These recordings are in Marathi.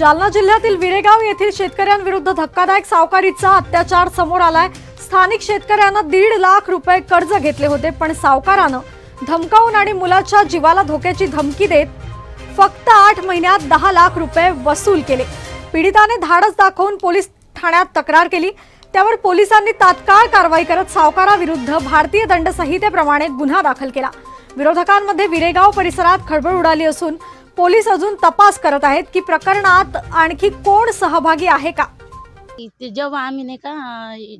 जालना जिल्ह्यातील विरेगाव येथील शेतकऱ्यांविरुद्ध धक्कादायक सावकारीचा अत्याचार समोर आलाय. स्थानिक शेतकऱ्यांना दीड लाख रुपये कर्ज घेतले होते पण सावकारानं धमकावून आणि मुलाच्या जीवाला धोक्याची धमकी देत फक्त आठ महिन्यात दहा लाख रुपये वसूल केले. पीडिताने धाडस दाखवून पोलीस ठाण्यात तक्रार केली. त्यावर पोलिसांनी तात्काळ कारवाई करत सावकाराविरुद्ध भारतीय दंड संहितेप्रमाणे गुन्हा दाखल केला. विरोधकांमध्ये विरेगाव परिसरात खळबळ उडाली असून पोलीस अजून तपास करत आहेत की प्रकरणात आणखी कोण सहभागी आहे का? ते जेव्हा आम्ही नाही का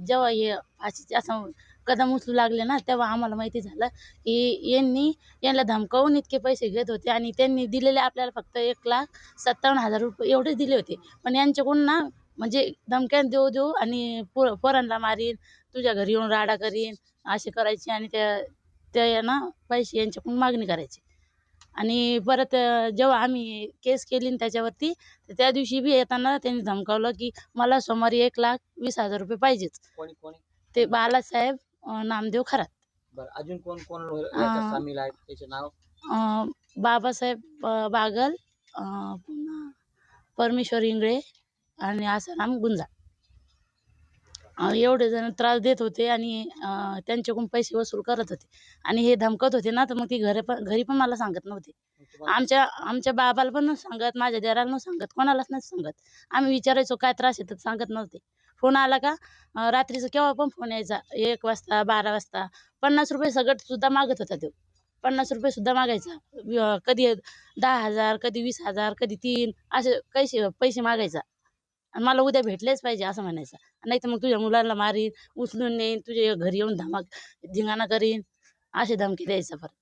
जेव्हा हे अशी असं कदम उचलू लागले ना तेव्हा आम्हाला माहिती झालं की यांनी यांना धमकावून इतके पैसे घेत होते आणि त्यांनी दिलेले आपल्याला फक्त एक लाख सत्तावन्न हजार रुपये एवढे दिले होते. पण यांच्याकडून ना म्हणजे धमक्या देऊ देऊ आणि पोर पोरांना मारीन तुझ्या घरी येऊन राडा करीन असे करायचे आणि त्या त्या ना पैसे यांच्याकडून मागणी करायची. आणि परत जेव्हा आम्ही केस केली ना त्याच्यावरती तर त्या दिवशी बी येताना त्यांनी धमकावलं की मला सोमवारी एक लाख वीस हजार रुपये पाहिजेच कोणी कोणी? ते बालासाहेब अं, नामदेव खरात. बरं अजून कोण कोण लो- अं, याच्यात सामील आहेत? त्याचे नाव? अं, बाबासाहेब अं, बागल अं, पुन्हा परमेश्वर इंगळे आणि आसाराम गुंजा. अं, एवढे जण त्रास देत होते आणि त्यांच्याकडून पैसे वसूल करत होते. आणि हे धमकत होते ना तर मग ती घरी पण घरी पण मला सांगत नव्हते. आमच्या आमच्या बाबाला पण सांगत माझ्या देराला नव्हतं सांगत कोणालाच नाही सांगत. आम्ही विचारायचो काय त्रास येतात सांगत नव्हते. फोन आला का रात्रीचं केव्हा पण फोन यायचा एक वाजता बारा वाजता. पन्नास रुपये सगट सुद्धा मागत होता तो. पन्नास रुपये सुद्धा मागायचा. कधी दहा हजार कधी वीस हजार कधी तीन असे कैसे पैसे मागायचा. आणि मला उद्या भेटलेच पाहिजे असं म्हणायचं. नाही तर मग तुझ्या मुलाला मारीन उचलून नेईन तुझ्या घरी येऊन धमाक धिंगाणा करीन. असे धमकी द्यायचा परत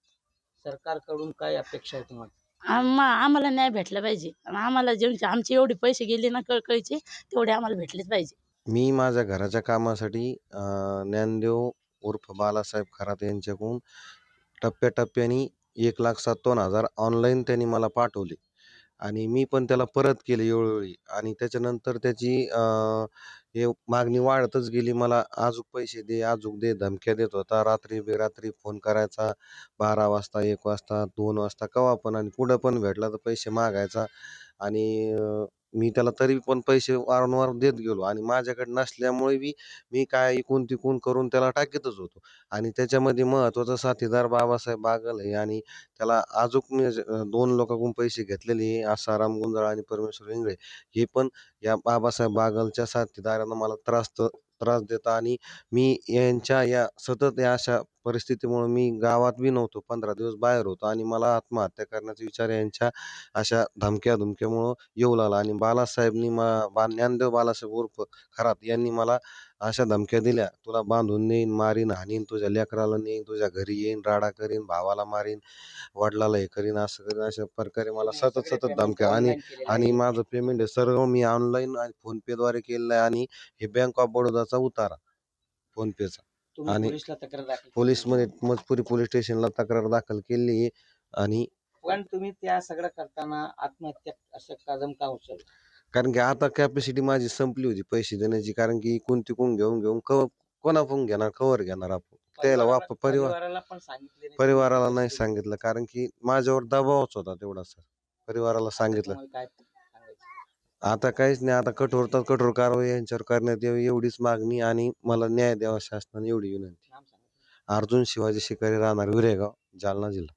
सरकारकडून काय अपेक्षा आहे तुम्हाला? आम्हा आम्हाला न्याय भेटला पाहिजे. आणि आम्हाला जेवढे आमचे एवढे पैसे गेले ना कळकळीचे तेवढे आम्हाला भेटलेच पाहिजे. मी माझ्या घराच्या कामासाठी अं, ज्ञानदेव उर्फ बालासाहेब खरात यांच्याकडून टप्प्याटप्प्याने एक लाख सत्तावन्न हजार ऑनलाईन त्यांनी मला पाठवले. आणि मी पण त्याला परत केले वेळोवेळी आणि त्याच्यानंतर त्याची अं, हे मागणी वाढतच गेली. मला आजूक पैसे दे आजूक दे धमक्या देत होता. रात्री बेरात्री फोन करायचा बारा वाजता एक वाजता दोन वाजता केव्हा पण आणि कुठं पण भेटला तर पैसे मागायचा. आणि मी त्याला तरी पण पैसे वारंवार देत गेलो आणि माझ्याकडे नसल्यामुळे बी मी काय इकून तिकून करून त्याला टाकीतच होतो. आणि त्याच्यामध्ये महत्त्वाचा साथीदार बाबासाहेब बागल आहे आणि त्याला अजूक मी ज- दोन लोकांकडून पैसे घेतलेले आहे आसाराम गुंजाळ आणि परमेश्वर इंगळे हे पण या बाबासाहेब बागलच्या साथीदारानं मला त्रास त- त्रास देता आणि मी यांच्या या सतत या अशा परिस्थितीमुळे मी गावात बी नव्हतो पंधरा दिवस बाहेर होतो आणि मला आत्महत्या करण्याचा विचार यांच्या अशा धमक्या धुमक्यामुळं येऊ लागला आणि बालासाहेबनी मा बा ज्ञानदेव बालासाहेब उर्फ खरात यांनी मला अशा धमक्या दिल्या तुला बांधून नेईन मारीन हाणीन तुझ्या लेकराला नेईन तुझ्या घरी येईन राडा करीन भावाला मारीन वडिलाला हे करीन असं करीन अशा प्रकारे मला सतत सतत धमक्या आणि आणि. माझं पेमेंट आहे सर्व मी ऑनलाईन आणि फोनपेद्वारे केलेलं आहे आणि हे बँक ऑफ बडोदाचा उतारा फोनपेचा आणि पोलिसला तक्रार दाखल केली. पोलीसमध्ये मजपुरी पोलीस स्टेशनला तक्रार दाखल केली आहे आणि पण तुम्ही त्या सगळं करताना आत्महत्या असं कदम का उचल कारण की आता कॅपॅसिटी माझी संपली होती पैसे देण्याची. कारण की इकून तिकून घेऊन घेऊन कव कोणा पण घेणार? कवर घेणार आपण? त्याला वाप परिवार परिवाराला पण सांगितले नाही. परिवाराला नाही सांगितलं. कारण की माझ्यावर दबावच होता तेवढा सर. परिवाराला सांगितलं. काय? आता काहीच नाही. आता कठोरतात कठोर कारवाई यांच्यावर करण्यात यावी एवढीच मागणी आणि मला न्याय द्यावा शासनाने एवढी विनंती. अर्जुन शिवाजी शिकारी राहणार विरेगाव जालना जिल्हा.